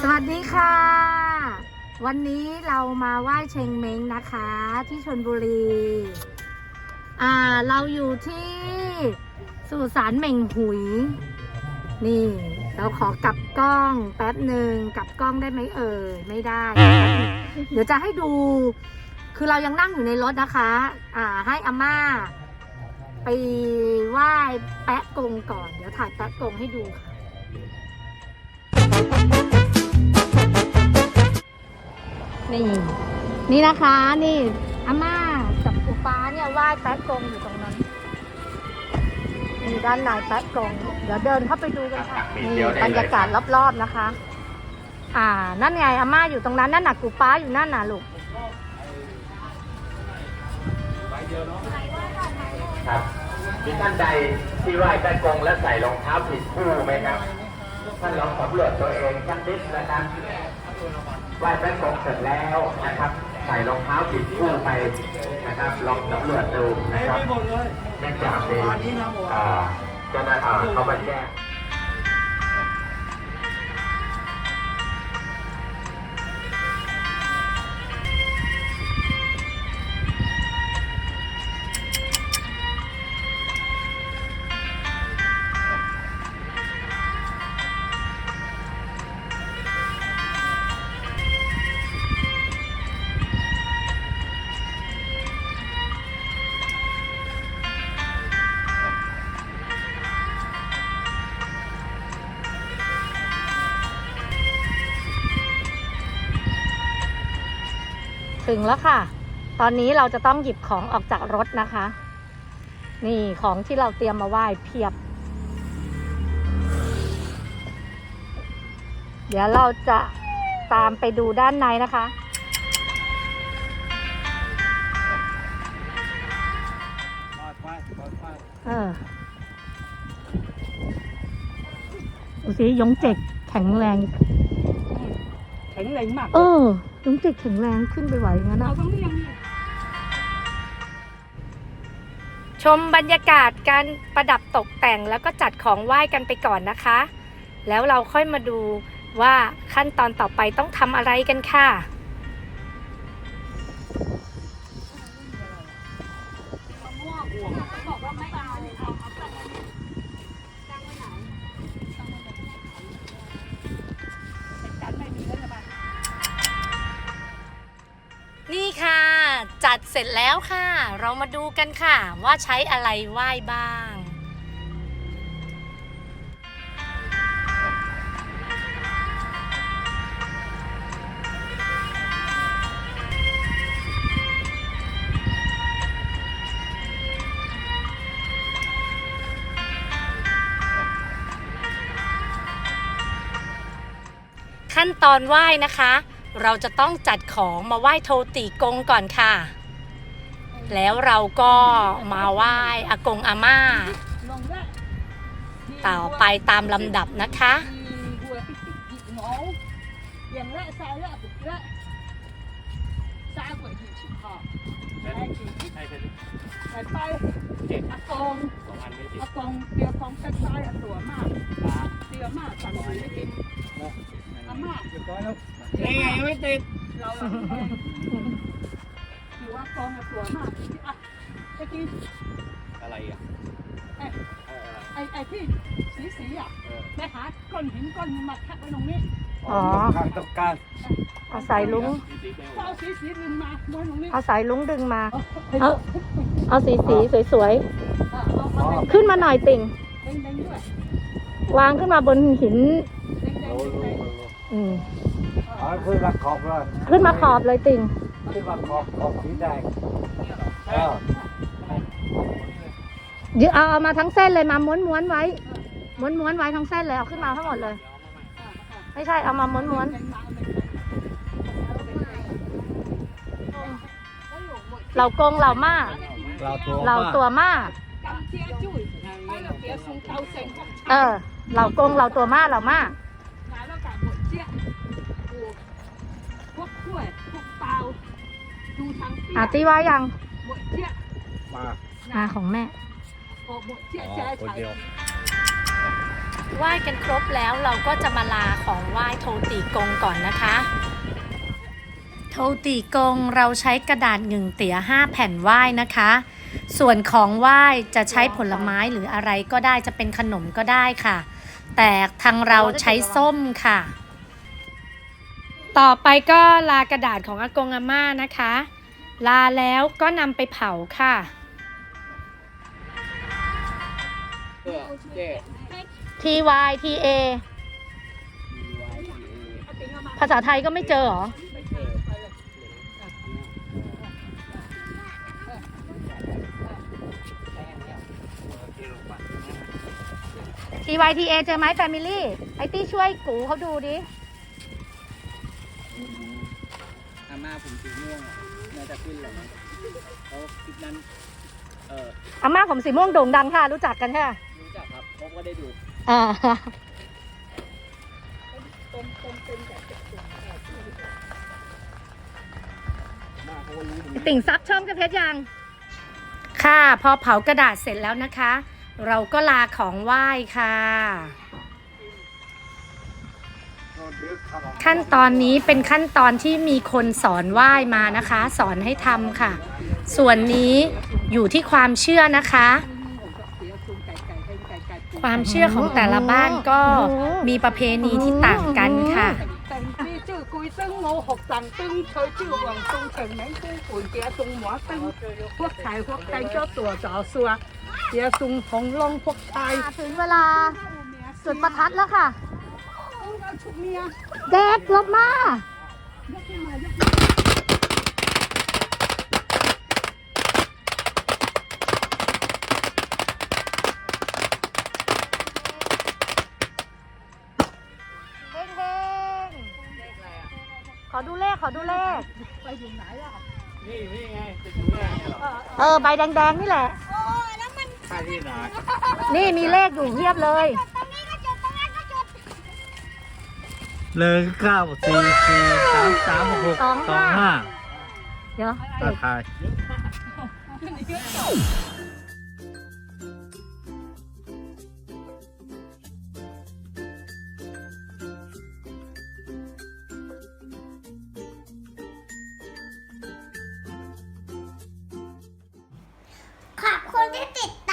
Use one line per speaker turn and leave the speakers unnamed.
สวัสดีค่ะ วันนี้เรามาไหว้เชงเม้งนะคะ ที่ชนบุรี อ่าเราอยู่ที่สุสานเหม่งหุย นี่ เราขอกลับกล้องแป๊บหนึ่งกลับกล้องได้ไหมเอ่ยไม่ได้ เดี๋ยวจะให้ดู คือเรายังนั่งอยู่ในรถนะคะ อ่าให้อาม่า ไปไหว้แปะกงก่อน เดี๋ยวถ่ายแปะกงให้ดูค่ะ นี่ นี่นะคะนี่อาม่ากับปูป้าเนี่ยไหว้แป๊ะกงอยู่ตรงนั้นนี่ด้านในแป๊ะกงเดี๋ยวเดินเข้าไปดูกันค่ะ
มี
นี่
เที่ยวได้
บร
เลย
รยากาศรอบๆนะคะ อ่า นั่นไงอาม่าอยู่ตรงนั้นนั่นน่ะปูป้าอยู่นั่นน่ะลูก
ครับมีท่านใดที่ไหว้ใต้กงและใส่รองเท้าผิดคู่ไหมครับท่านลองสำรวจตัวเองสักนิดนะครับ ไหว้ใต้กงเสร็จแล้วนะครับ ใส่รองเท้าผิดคู่ไปนะครับ ลองสำรวจดูนะครับเนื่องจากมีอ่าเจ้าหน้าที่เขามาแจ้ง
ถึงแล้วค่ะ ตอนนี้เราจะต้องหยิบของออกจากรถนะคะ นี่ของที่เราเตรียมมาไหว้เพียบ เดี๋ยวเราจะตามไปดูด้านในนะคะ เออดูสิยงเจ็กแข็งแรง
แข็งแรงมาก
เออ ลุงจิกแข็งแรงขึ้นไปไหวงั้นนะชมบรรยากาศการประดับตกแต่งแล้วก็จัดของไหว้กันไปก่อนนะคะ แล้วเราค่อยมาดูว่าขั้นตอนต่อไปต้องทำอะไรกันค่ะ สร็จแล้วค่ะ เรามาดูกันค่ะ ว่าใช้อะไรไหว้บ้างขั้นตอนไหว้นะคะ เราจะต้องจัดของมาไหว้โทติกงก่อนค่ะ แล้วเราก็มาไหว้อากงอาม่า ต่อไปตามลำดับนะคะ
อย่างละสายละปุกละสายกว่าอยู่ชิบหอบไอ้จีไอ้ไปอากงอากงเตียวของซ้ายๆอะตัวมากเตียวมากสั่งไม่ติดอาม่า
นี่ไงไม่ติด
เรา ว่ากองอะตัวมากอะตะกี้
อะไรอะ
ไอ้ไอ้ที่สีสีอะไปหาก้อนหินก้อนมาทักไว้ตรงนี้
อ๋อ
ข้างต้องการ
เอาสายลุง
เอาสีสีดึงมาไว้ตรงนี้
เอาสายลุงดึงมา
เอา
เอาสีสีสวยๆ ขึ้นมาหน่อยติ่ง
วา
งขึ้นมาบนหินอืม
อ๋อคือรักขอบเลย
ขึ้นมาขอบเลยติ่ง
คือรักขอบขอบสีแดงเออ
เดี๋ยวเอาเอามาทั้งเส้นเลยมาม้วนม้วนๆไว้ ม้วนม้วนๆไว้ทั้งเส้นเลยเอาขึ้นมาทั้งหมดเลย ไม่ใช่เอามาม้วนม้วน
เด้งมาเอาเด้งมา
ๆเรากงเรามา
เราตัว
เราตัวมา
กำเจียจุ้ยไปเราเตียวซุงเตาเซ็งของ
เออเรากงเราตัวมาเรามา
ขายแล้วกับหมดเจียโอ้พวกกล้วยพวกเตา ดูทางเตี้ย
อาตีว่ายัง
หมดเจีย
มา
อาของแม่
ออกหมดเจีย
อ๋อ
ใจ
คน
ไทย
เดียว
ไหว้กันครบแล้วเราก็จะมาลาของไหว้โทติกงก่อนนะคะ โทติกงเราใช้กระดาษหนึ่งเตี๋ยห้าแผ่นไหว้นะคะ ส่วนของไหว้จะใช้ผลไม้หรืออะไรก็ได้จะเป็นขนมก็ได้ค่ะ แต่ทางเราใช้ส้มค่ะ ต่อไปก็ลากระดาษของอากงอาม่านะคะ ลาแล้วก็นำไปเผาค่ะ T Y T A ภาษาไทยก็ไม่เจอหรอ T Y T A เจอไหมแฟมิลี่ ไอตี้ช่วยกูเขาดูดิ
จะขึ้นแหละนะเขาคลิปนั้นเออ
อาม่าผมสีม่วงโด่งดังค่ะ รู้จักกันค่ะ
รู้จักครับผมก็ได้ดู
อ่า
มาเขาก็รู้ผม
ติ่งซับชอบกระเพชรยัง ค่ะ พอเผากระดาษเสร็จแล้วนะคะ เราก็ลาของไหว้ค่ะ ขั้นตอนนี้เป็นขั้นตอนที่มีคนสอนไหว้มานะคะ สอนให้ทำค่ะ ส่วนนี้อยู่ที่ความเชื่อนะคะ ความเชื่อของแต่ละบ้านก็มีประเพณีที่ต่างกันค่ะถึงเวลาสุดประทัดแล้วค่ะ เจ็กลบมาขึ้นมาขเฮงเขอดูเลขขอดูเลข
ไปอยู่ไหนอะนี่นี่ไงติแม่
เออใบแดงๆนี่แหละ
โอ้แล้วมันี่
นี่มีเลขอยู่เพียบเลย
เลยเก้าสี่สี่สามสามหก
สองห้า
เดี๋ยวดา
ทายข
อบคุณที่ติด